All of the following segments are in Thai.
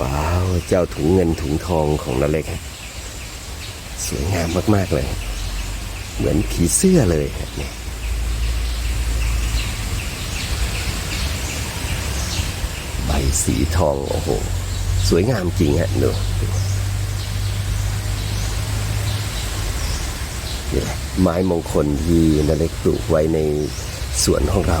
ว้าว เจ้าถุงเงินถุงทองของนาเล็ก สวยงามมาก ๆ เลย เหมือนผีเสื้อเลยเนี่ยใบสีทอง โอ้โห สวยงามจริงฮะดูนี่แหละไม้มงคลที่นาเล็กปลูกไว้ในสวนของเรา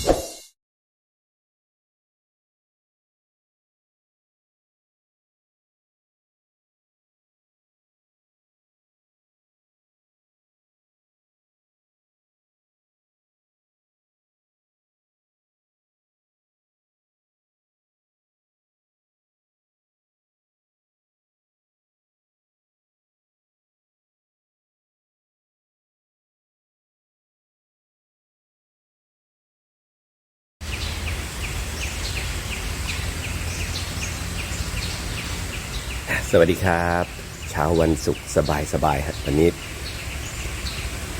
สวัสดีครับเช้าวันศุกร์สบายสบายๆฮะวันนี้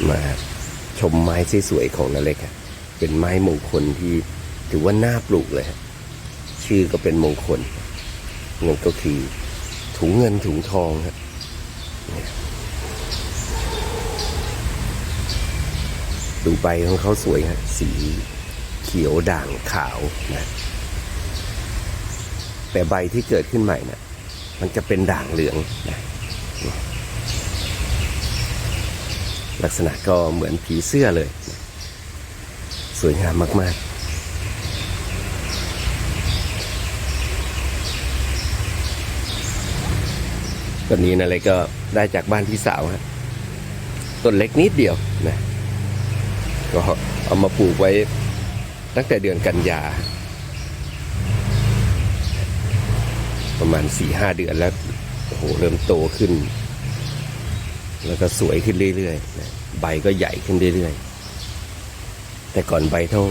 มาชมไม้สวยๆของนาเล็กฮะเป็นไม้มงคลที่ถือว่าน่าปลูกเลยฮะชื่อก็เป็นมงคลนั่นก็คือถุงเงินถุงทองฮะเนี่ยดูใบของเขาสวยฮะสีเขียวด่างขาวนะแต่ใบที่เกิดขึ้นใหม่นะ มันจะเป็นด่างเหลืองนะลักษณะก็เหมือนผีเสื้อเลยนะสวยงามมากๆต้นนี้นะอะไรก็ได้จากบ้านพี่สาวฮะต้นเล็กนิดเดียวนะก็เอามาปลูกไว้ตั้งแต่เดือนกันยา ประมาณสี่ห้าเดือนแล้วโอ้โหเริ่มโตขึ้น แล้วก็สวยขึ้นเรื่อยๆนะใบก็ใหญ่ขึ้นเรื่อยๆ แต่ก่อนใบเท่า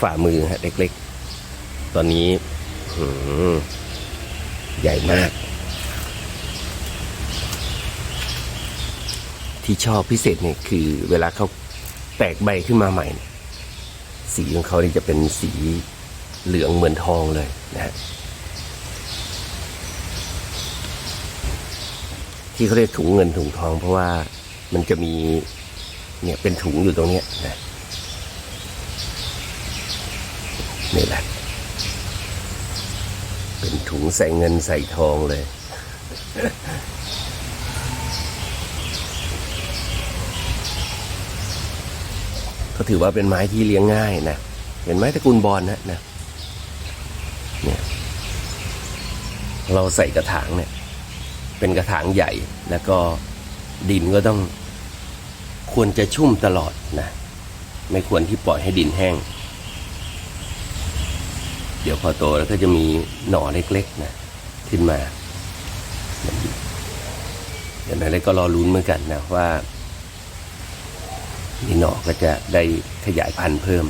ฝ่ามือฮะเล็กๆ ตอนนี้ใหญ่มาก ที่ชอบพิเศษเนี่ยคือเวลาเขาแตกใบขึ้นมาใหม่ สีของเขานี่จะเป็นสีเหลืองเหมือนทองเลยนะฮะ ที่เขาเรียกถุงเงินถุงทอง เพราะว่ามันจะมีเนี่ยเป็นถุงอยู่ตรงเนี้ยนะนี่แหละ เป็นถุงใส่เงินใส่ทองเลย ก็ถือว่าเป็นไม้ที่เลี้ยงง่ายนะ เป็นไม้ตระกูลบอลนะนะ เนี่ย เราใส่กระถางเนี่ย เป็นกระถางใหญ่ แล้วก็ดินก็ต้องควรจะชุ่มตลอดนะ ไม่ควรที่ปล่อยให้ดินแห้ง เดี๋ยวพอโตแล้วก็จะมีหน่อเล็กๆนะขึ้นมาเดี๋ยวนั้นก็รอลุ้นเหมือนกันนะว่ามีหน่อก็จะได้ขยายพันธุ์เพิ่ม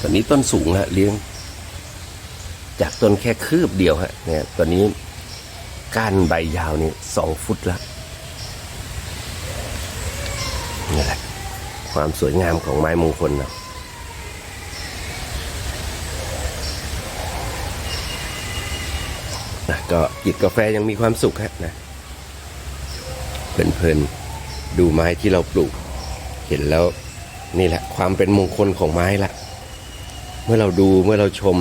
ตอนนี้ต้นสูงฮะเลี้ยง จากต้นแค่คืบเดียวฮะเนี่ยตอนนี้ ก้านใบยาวนี่สองฟุตละนี่แหละความสวยงามของไม้มงคลนะนะก็จิบกาแฟยังมีความสุขฮะนะเพลินๆดูไม้ที่เราปลูก เห็นแล้วนี่แหละ ความเป็นมงคลของไม้ละ เมื่อเราดูเมื่อเราชม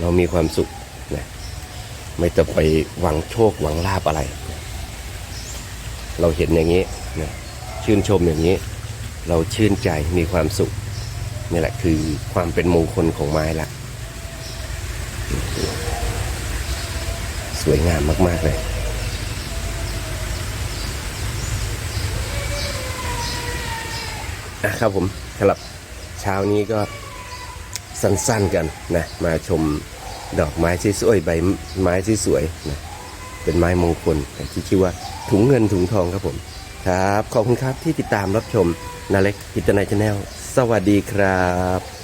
เรามีความสุขนะ ไม่ต้องไปหวังโชคหวังลาบอะไร เราเห็นอย่างนี้นะชื่นชมอย่างนี้ เราชื่นใจมีความสุขนี่แหละคือความเป็นมงคลของไม้ละสวยงามมาก ๆ เลย นะครับผมสำหรับเช้านี้ก็สั้น ๆ กันนะ มาชม ดอกไม้สวยๆใบไม้สวยๆนะเป็นไม้มงคลที่ชื่อว่าถุงเงินถุงทองครับผม ครับ ขอบคุณครับที่ติดตามรับชมนาเล็กกิตนายชาแนลสวัสดีครับ